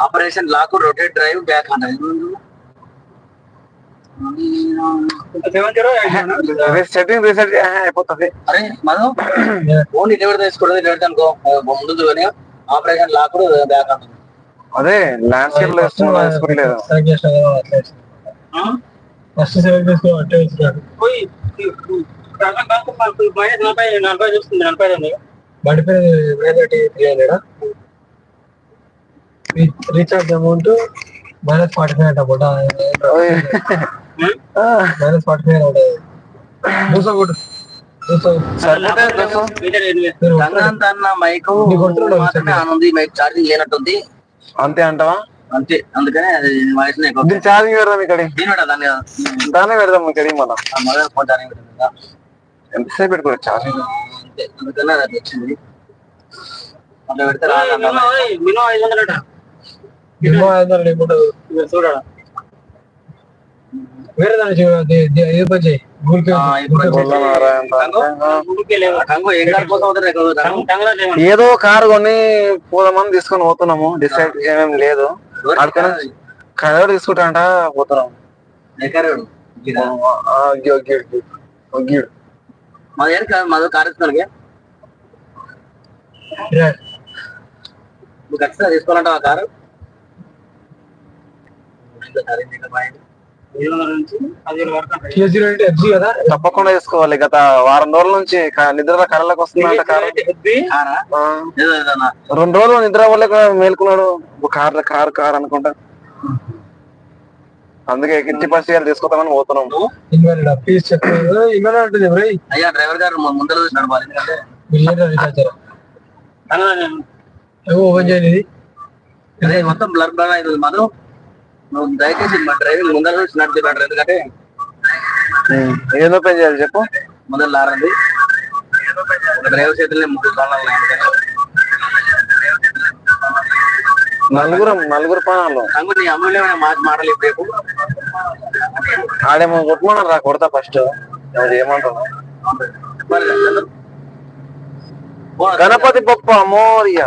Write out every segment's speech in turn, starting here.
Operation lock rotate drive back reset అయిపోతుంది అరే మనం ఫోన్ ఇటు ఎవరు తీసుకోవడం ఇటు పెడతాను అనుకో ముందు కానీ ఆపరేషన్ లాక్ బ్యాక్ అంటుంది అదే ల్యాండ్స్కేప్లో వేసుకోలేదు ఫస్ట్ సెలెక్ట్ అట్టే పోయి నలభై చూస్తుంది నలభై రెండు బండి పేరు వేదటి three hundred recharge amount minus forty five అంట మైనస్ ఫార్టీ ఫైవ్ మీరు గంగాంత అన్న మైక్ ఛార్జింగ్ లేనట్టుంది. అంతే అంటావా? అంతే అందుకనే అది వాయిస్ ఎక్కువ దీని ఛార్జింగ్ పెడదాం ఇక్కడ దీని కూడా దాన్ని పెడదాం ఇక్కడ మనం మొబైల్ ఫోన్ ఛార్జింగ్. ఎంతసేపు పెట్టుకోవచ్చు ఛార్జింగ్? అంతే అందుకనే అది వచ్చింది. అట్లా పెడితే ఐదు వందలు ఏముండదు చూడాలి వేరే దాన్ని చూడండి పని చేయి గూగుల్ పే ఏదో కారు కొని పోదామని తీసుకొని పోతున్నాము. డిసైడ్ ఏమేం లేదు. అక్కడికి కలర్ తీసుకుంటా పోతున్నాం ఎక్కడాడు ఆ, గి- గి- గి- గి- మా దగ్గర మాది కార్. నువ్వు ఖచ్చితంగా తీసుకోవాలంటావా కారు ఎఫ్జీ కదా? తప్పకుండా తీసుకోవాలి గత వారం రోజుల నుంచి నిద్ర కళ్ళకి వస్తుందంట కారు. కారా ఆ, రెండు రోజులు నిద్ర వల్ల మేల్కున్నాడు. కార్ కార్ కార్ అనుకుంటా. అందుకే కిట్టి పరిచయాలు తీసుకుందామని పోతున్నాం. అయ్యా డ్రైవర్ గారు ముందర చూసి నడపాలి. ఎందుకంటే ఏమో ఓపెన్ ఇది అదే మొత్తం బ్లర్ బ్లర్ అవుతుంది మధు. నువ్వు దయచేసి మా డ్రైవింగ్ ముందర చూసి నడిపి బెటర్ ఎందుకంటే ఏం ఓపెన్ చేయాలి చెప్పు? ముందర లారండి. డ్రైవర్ చేతుల్లో ముగ్గురు అందుకని. నలుగురు నలుగురు పానాలు కంగు నీ అమ్ములు ఏమైనా మాట మాటలు ఇప్పుడు ఆడేమో కొట్టమన్నారు రా కొడతా ఫస్ట్ ఓ, గణపతి పప్పు అమోరియా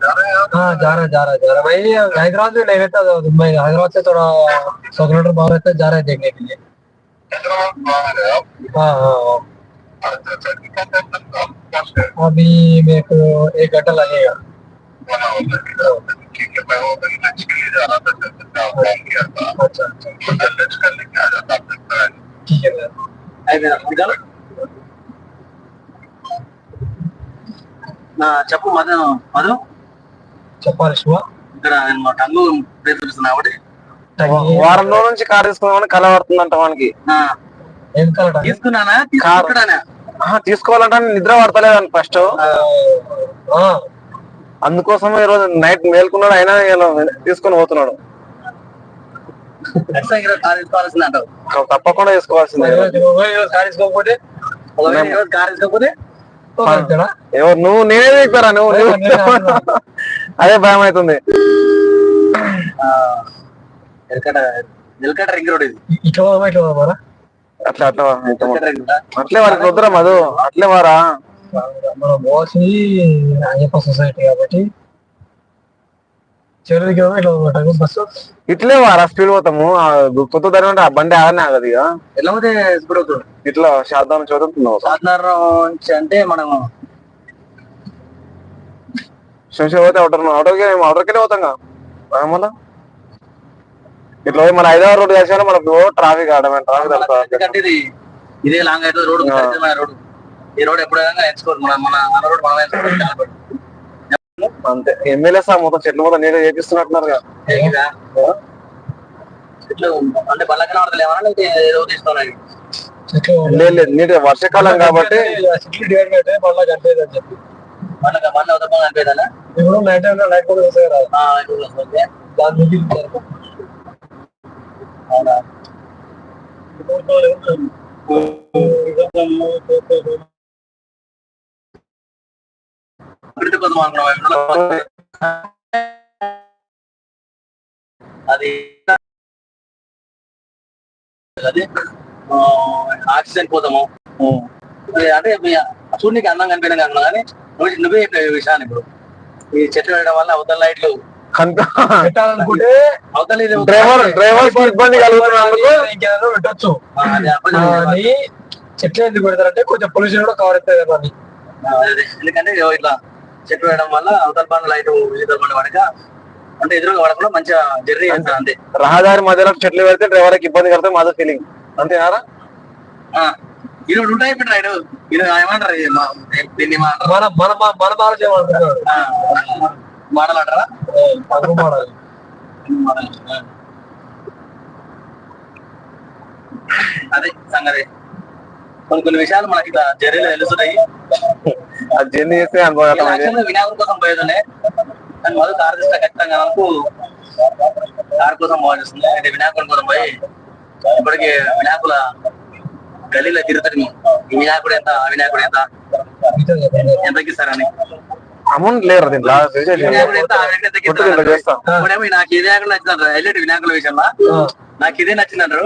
हाँ जा रहा जा रहा जा रहा भाई हैदराबाद में नहीं रहता था मैं हैदराबाद से थोड़ा सौ किलोमीटर बाहर रहता जा रहा है देखने के लिए हाँ हाँ हाँ अभी मेरे को एक घंटा लगेगा अच्छा अच्छा ठीक है सर అయిపోయిందా ఇంకా? నా చెప్పు మధు మధు చెప్పాలి శివ. ఇక్కడ నేను మా టంగు ప్లేస్ చూపిస్తున్నా ఒకటి వారం రోజుల నుంచి కార్ తీసుకున్నామని కల పడుతుందంట వానికి. ఆ, ఏం కలట తీసుకున్నానా? తీసుకుంటానా ఆహా, తీసుకోవాలంటే నిద్ర పడతలేదని ఫస్ట్. ఆ, అందుకోసం ఈ రోజు నైట్ మేల్కున్నాడు అయినా తీసుకొని పోతున్నాడు. తప్పకుండా తీసుకోవాల్సిందే. కార్ తీసుకోకపోతే తీసుకోకపోతే? ఎవరు? నువ్వు నేనే దిగుతారా నువ్వు అదే భయం అవుతుంది రింగ్ రోడ్ ఇది. ఇట్లా ఇట్లా అట్లా అట్లా అట్లే. వారికి వద్దురా మధు. అట్లే వారా? మనం పోవాల్సింది అయ్యప్ప సొసైటీ కాబట్టి చివరికి ఇట్లా పోతాం బస్సు ఇట్లే వారా స్పీడ్ పోతాము. ఆ కొత్త దారి అంటే ఆ బండి ఆగనే ఆగదు ఇక ఎలా పోతే స్పీడ్ అవుతుంది? ఇట్లా శాతం చదువుతున్నావు సాధారణ అంటే మనం శంషా పోతే అవుటర్ అవుటర్కి అవుటర్కే పోతాం కదా మళ్ళా? ఇట్లా మన హైదరాబాద్ రోడ్ చేసాను మనకు ట్రాఫిక్ ఆడమే ట్రాఫిక్ ఇది లాంగ్ అయితే రోడ్ ఈ రోడ్ ఎప్పుడైనా ఎంచుకోరు మన మన రోడ్ మనం ఎంచుకోవాలి అంతే. ఎమ్మెల్యే సార్ మొత్తం చెట్లు మొత్తం నీళ్ళు చేపిస్తున్నట్టున్నారు లేదు లేదు నీట్ వర్షాకాలం కాబట్టి చెట్లు కోసం అనుకున్నాం అది అది ఆక్సిజన్ ఇది అంటే మీ చూడనికి అందంగా కనిపించడం కాకుండా కానీ నువ్వు నువ్వే చెప్పిన ఈ విషయాన్ని ఇప్పుడు. ఈ చెట్లు వేయడం వల్ల అవతల లైట్లు పెట్టచ్చు. అది చెట్లు ఎందుకు పెడతారంటే కొంచెం పొల్యూషన్ కూడా కవర్ అవుతుంది అదే. ఎందుకంటే ఇట్లా చెట్టు వేయడం వల్ల అవతల పనులు లైట్ ఇతర పనులు పడక అంటే ఎదురుగా పడకుండా మంచిగా జర్నీ చేస్తారు అంతే. రహదారి మధ్యలో చెట్లు పెడితే డ్రైవర్కి ఇబ్బంది కడితే మాదో ఫీలింగ్ అంతేనారా? ఆ, ఈరోజు ఉంటాయి ఇప్పుడు రైడు. ఇది ఏమంటారు? దీన్ని మన మన మన బాగా మోడల్ అంటారా? మాడాలి. అదే సంగతి. కొన్ని కొన్ని విషయాలు మనకి ఇట్లా జర్నీలో తెలుస్తున్నాయి. అది జర్నీ చేస్తే యాక్చువల్గా వినాయకుడి కోసం పోయేదనే కానీ మొదలు కార్ తీస్తే ఖచ్చితంగా మనకు కార్ కోసం పోవాల్సింది అంటే వినాయకుడి కోసం పోయి ఇప్పటికి వినాయకుల గలీలో తిరుగుతుంది ఈ వినాయకుడు ఎంత ఆ వినాయకుడు ఎంత. ఎంతకి ఇస్తారని అమౌంట్ లేరు దీంట్లో. వినాయకుడు ఎంత చేస్తాం. నాకు ఈ వినాయకుడు నచ్చిందంటారు హైలైట్ వినాయకుల విషయంలో. నాకు ఇదే నచ్చిందంటారు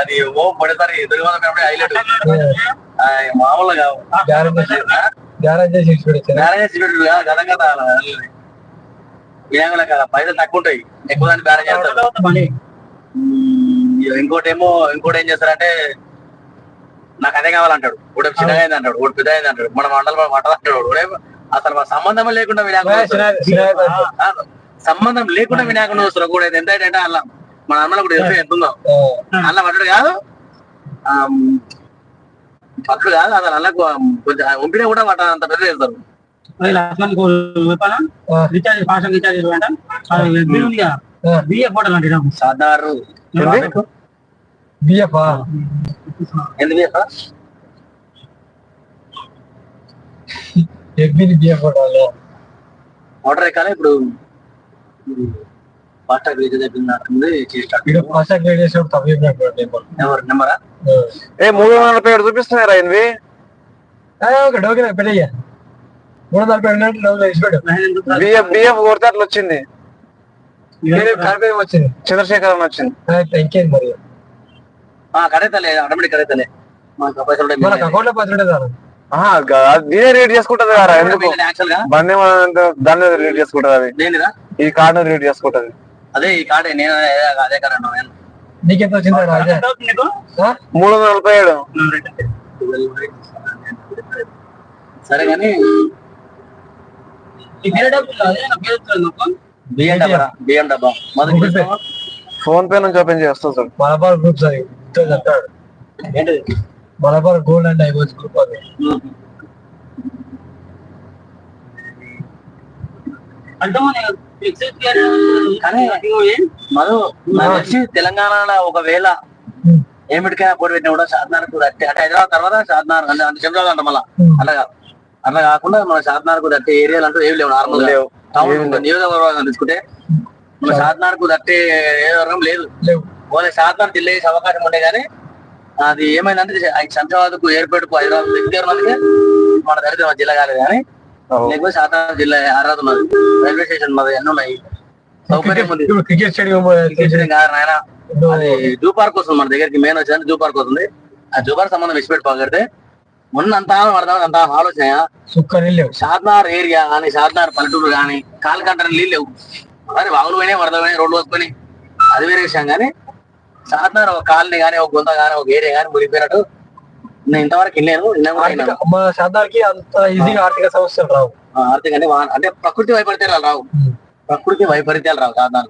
అది ఓ పడతారు దుర్గంధం హైలైట్ మామూలుగా. వినాయకుల కదా పైసలు తక్కువ ఉంటాయి. ఎక్కువ దాన్ని బ్యారేజ్ చేస్తారు. ఇంకోటి ఏమో ఇంకోటి ఏం చేస్తారంటే నాకు అదే కావాలంటాడు. ఒకటి చిన్నగా అయింది అంటాడు. ఒకటి పెద్ద అయింది అంటాడు. మన మండలం మంటలు అంటాడు. అసలు మన సంబంధం లేకుండా వినాయకుడు సంబంధం లేకుండా వినాయకుడు వస్తారు కూడా ఎంత అంటే అలా. మన అన్నలో కూడా ఎంత ఉందో అల్ల పట్టుడు కాదు. పట్టుడు కాదు అసలు అన్నకు కొంచెం ఉంపినా కూడా పట్ట అంత పెద్ద చేస్తారు. రీఛార్జ్ ఫాస్ట్ రీఛార్జ్ అంట బియ్య ఫోటోలు అంటే సాధారు ఎగ్గిని బియ్యం కొట్టాలి మోటార్ ఎక్కాలి ఇప్పుడు. ఫాస్ట్ గ్రేడ్ ఎవరు నెంబరా ఏ మూడు వందల నలభై ఏడు చూపిస్తున్నారా ఒక డోకి మూడు వందల నలభై బిఎఫ్ బిఎఫ్ కొడితే అట్లా వచ్చింది. వచ్చింది. చంద్రశేఖర్ వచ్చింది. ఇంకేంది మరి? కడైతలే కడైతలే మాకు పైసలు దీనే రీడ్ చేసుకుంటది కదా ఎందుకు? బండి రీడ్ చేసుకుంటది అది. ఈ కార్డు రీడ్ చేసుకుంటది. అదే ఈ కార్డే నేను అదే- అదే కార్ అన్నా నేను. నీకెంత వచ్చింది నీకు? మూడు వందల నలభై ఏడు. సరే కానీ బిఎం డబ్బా. ఫోన్ పే నుంచి ఓపెన్ చేస్తా సార్. మలబార్ ఇంట్లో చెప్తాడు ఏంటిది? Malabar gold and diamonds group అది. అంటే కానీ తెలిసి తెలంగాణలో ఒకవేళ. ఏమిటికైనా పోటీ పెట్టినా కూడా షాద్నార్కు దట్టి అంటే హైదరాబాద్ తర్వాత షాద్నార్ అంటే అంటే చెంద్రాలు అంట మళ్ళా. అట్లా కాదు అట్లా కాకుండా మన షాద్నార్కు దట్టే ఏరియాలు అంటూ ఏమి లేవు నార్మల్ లేవు. టౌన్. నియోజకవర్గం తీసుకుంటే మన షాద్నార్కు దట్టే నియోజకవర్గం లేదు లేవు ఓన్లీ షాద్నార్ జిల్లా అవకాశం ఉండే కానీ అది ఏమైందంటే శంషాబాద్కు ఏర్పేటకు హైదరాబాద్ దగ్గర ఉన్నందుకే మన దరిద్రం జిల్లా కాలేదు కానీ లేకపోతే షాద్నార్ జిల్లా ఆరాధన ఉన్నది రైల్వే స్టేషన్ అన్ని ఉన్నాయి. సౌకర్యం ఉంది. ఇప్పుడు క్రికెట్ స్టేడియం టీచరింగ్ కాదు నాయన. అది జూ పార్క్ వస్తుంది మన దగ్గరికి మెయిన్ వచ్చేది జూ పార్క్ వస్తుంది. ఆ జూ పార్క్ సంబంధం విడిచిపెట్టి పగడితే మొన్న అంతా పడదాం అంత ఆలోచన షాద్నార్ ఏరియా కానీ షాద్నార్ పల్లెటూరు కానీ కాలికంటారు నీళ్ళు లేవు. మరి వాగులు పోయినాయి వరద పోయినాయి రోడ్లు వస్తున్నాయి అది వేరే విషయం కానీ షాద్నార్ ఒక కాలనీ కానీ ఒక గుంత కానీ ఒక ఏరియా కానీ మునిగిపోయినట్టు నేను ఇంతవరకు వెళ్ళాను నిన్న కూడా శాతానికి అంత ఈజీగా ఆర్థిక సమస్యలు రావు. ఆ, ఆర్థిక అంటే వా- అంటే ప్రకృతి వైపరీత్యాలు రావు. ప్రకృతి వైపరీత్యాలు రావు షాద్నార్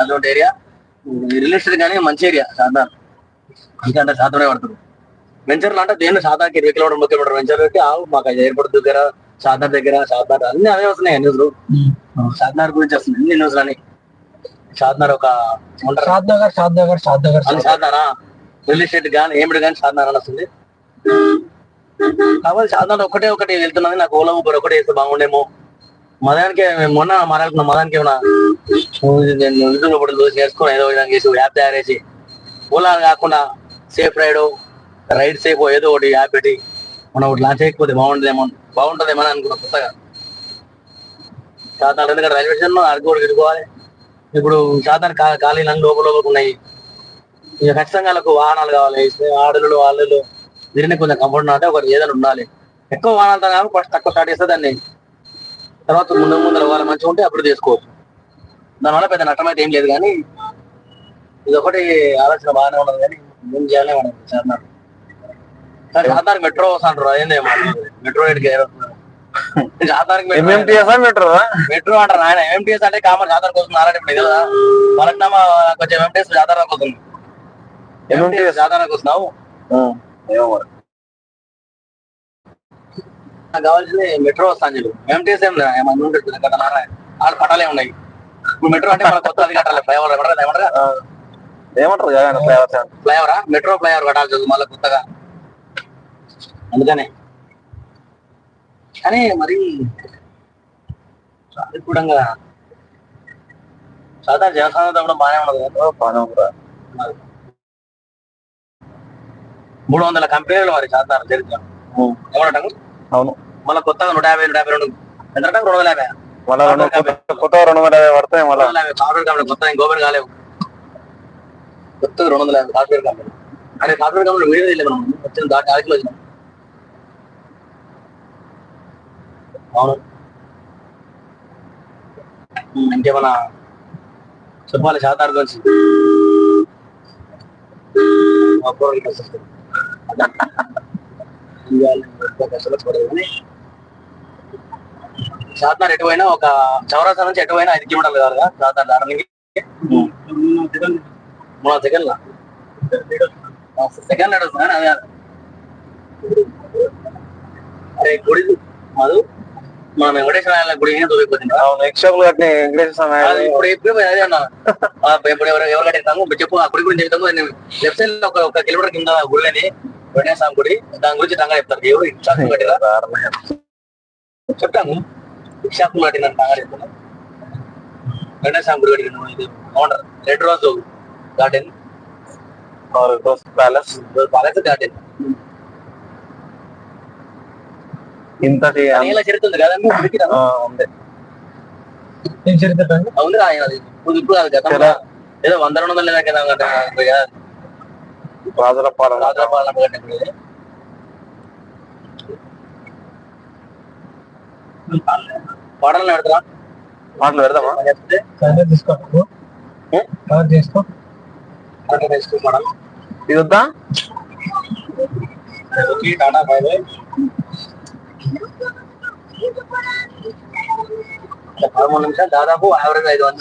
అటువంటి ఏరియా ఎస్టేట్ కానీ మంచి ఏరియా షాద్నార్ ఎందుకంటే శాతమే పడుతుంది వెంచర్లు అంటే దేని శాతానికి ఇరవై కిలోమీటర్ ముప్పై కిలోమీటర్ వెంచర్ పెట్టి ఆవు మాకు ఎయిర్పోర్ట్ దగ్గర షాద్నార్ దగ్గర షాద్నార్ అన్ని అవే వస్తున్నాయి న్యూస్లు షాద్నార్ గురించి వస్తుంది అన్ని న్యూస్లు అని. షాద్నార్ ఒక ఏమంటారు? Shadnagar Shadnagar Shadnagar real estate కానీ ఏమిటి కానీ షాద్నార్ అని వస్తుంది. కాబట్టి సాధారణ ఒకటే ఒకటి వెళ్తున్నది నాకు ఓలా ఊబర్ ఒకటే వేస్తే బాగుండేమో. మదానికి మొన్న మారాడుకున్నా మదానికి ఏమన్నా యూట్యూబ్ ఇప్పుడు చూసి నేర్చుకుని ఏదో విధంగా చేసి యాప్ తయారు చేసి ఓలా కాకుండా సేఫ్ రైడ్ రైడ్ సేఫ్ ఏదో ఒకటి యాప్ పెట్టి మనం ఒకటి లాంచ్ చేయకపోతే బాగుంటుందేమో బాగుంటుందేమో అని అనుకున్నా కొత్తగా. సాధారణ ఎందుకంటే రైల్వే స్టేషన్ అరకు కూడా తిరుగుకోవాలి ఇప్పుడు సాధారణ ఖాళీలన్నీ లోపల లోపల ఉన్నాయి. ఇక ఖచ్చితంగా వాళ్ళకు వాహనాలు కావాలి. ఆడలు వాళ్ళు దీన్ని కొంచెం కంఫర్ట్ అంటే ఒకటి ఏదైనా ఉండాలి. ఎక్కువ వాహనాలతో కాదు ఫస్ట్ తక్కువ స్టార్ట్ చేస్తే దాన్ని తర్వాత ముందు ముందర వాళ్ళ మంచిగా ఉంటే అప్పుడు చేసుకోవచ్చు. దానివల్ల పెద్ద నష్టం అయితే ఏం లేదు కానీ ఇది ఒకటి ఆలోచన బాగానే ఉన్నది కానీ ఏం చేయాలి మనం చేద్దాం. కానీ సాధారణ మెట్రో అంటారు. అదేంది మెట్రో రేట్కి మెట్రో మెట్రో అంటారు. ఆయన ఎంఎంటీఎస్ అంటే కామన్ ఆధార్ కోసం ఆల్రెడీ ఇప్పుడు కదా పలక్నామా కొంచెం ఎంఎంటీఎస్ ఆధార్ కోసం ఎంఎంటీఎస్ ఆధార్ కోస్తున్నావు నాకు కావాల్సింది మెట్రో వస్తాను చెప్పి. ఎంఎంటీఎస్ ఏం లేదు ఏమన్నా ఉంటుంది కదా నారాయణ ఆడ పట్టాలే ఉన్నాయి. ఇప్పుడు మెట్రో అంటే మన కొత్త అది కట్టాలి ఫ్లైఓవర్ ఏమంటారు ఏమంటారు? ఏమంటారు ఫ్లేవర్స్ ఫ్లైఓవరా మెట్రో ఫ్లైఓవర్ కట్టాల్సి వస్తుంది మళ్ళీ కొత్తగా. అందుకనే. కానీ మరి కూడా సాధారణ జనసాధారణ కూడా బాగానే ఉండదు కదా. మరి. మూడు వందల కంపెనీలు మరి సాధారణ చరిత్ర ఏమంటాము అవును. మళ్ళీ కొత్తగా నూట యాభై నూట యాభై రెండు. ఎంత రెండు వందల యాభై మళ్ళా కొత్త- రెండు వందల యాభై పడతాయి మళ్ళా. సాఫ్ట్వేర్ కంపెనీ కొత్త గోబెన్ కాలేవు. కొత్తగా రెండు వందల యాభై సాఫ్ట్వేర్ కంపెనీ అదే సాఫ్ట్వేర్ కంపెనీ వీడియో తెలియదు మనం. వచ్చిన దాటి ఆడికి వచ్చినాం. అవును. ఇంకేమన్నా చెప్పాలి? శాతార్ గురించి శాతార్ ఎటు పోయినా ఒక చౌరాసా నుంచి ఎటు పోయినా ఐదు కిలోమీటర్లు కాదు కదా మూడు సెకండ్ల. సెకండ్ నడుస్తుంది అదే. అరే గుడి మధు మనం వెంకటేశ్వర గుడి అవును కట్టిన వెంకటేశ్వర స్వామి ఇప్పుడు పోయి అదే అన్నా. ఇప్పుడు ఎవరు ఎవరు కట్టిస్తాము చెప్పు ఆ గుడి గురించి చెప్తాము. లెఫ్ట్ సైడ్లో ఒక ఒక కిలోమీటర్ కింద గుడిని వెంకటేశ్వర స్వామి గుడి దాని గురించి టంగా చెప్తారు ఎవరు ఇక్షాకు చెప్తాము ఇక్షాకు కట్టిన టంగా చెప్తాను వెంకటేశ్వర స్వామి గుడి కట్టిన ఇది బాగుంటారు రెడ్ రోజు గార్డెన్ ప్యాలెస్ పాలెస్ గార్డెన్ ఇంతటి చరిత్ర ఉంది. ఆ, ఉంది ఏం చరిత్ర రా ఆయన. ఇప్పుడు ఇప్పుడు కాదు కదా. ఏదో వంద రెండు వందల కింద పాటలు పెడదామా కలర్ తీసుకో. కలర్ ఇది వద్దా? Okay tata bye bye. పదమూడు నిమిషాలు దాదాపు యావరేజ్ ఐదు వందలు.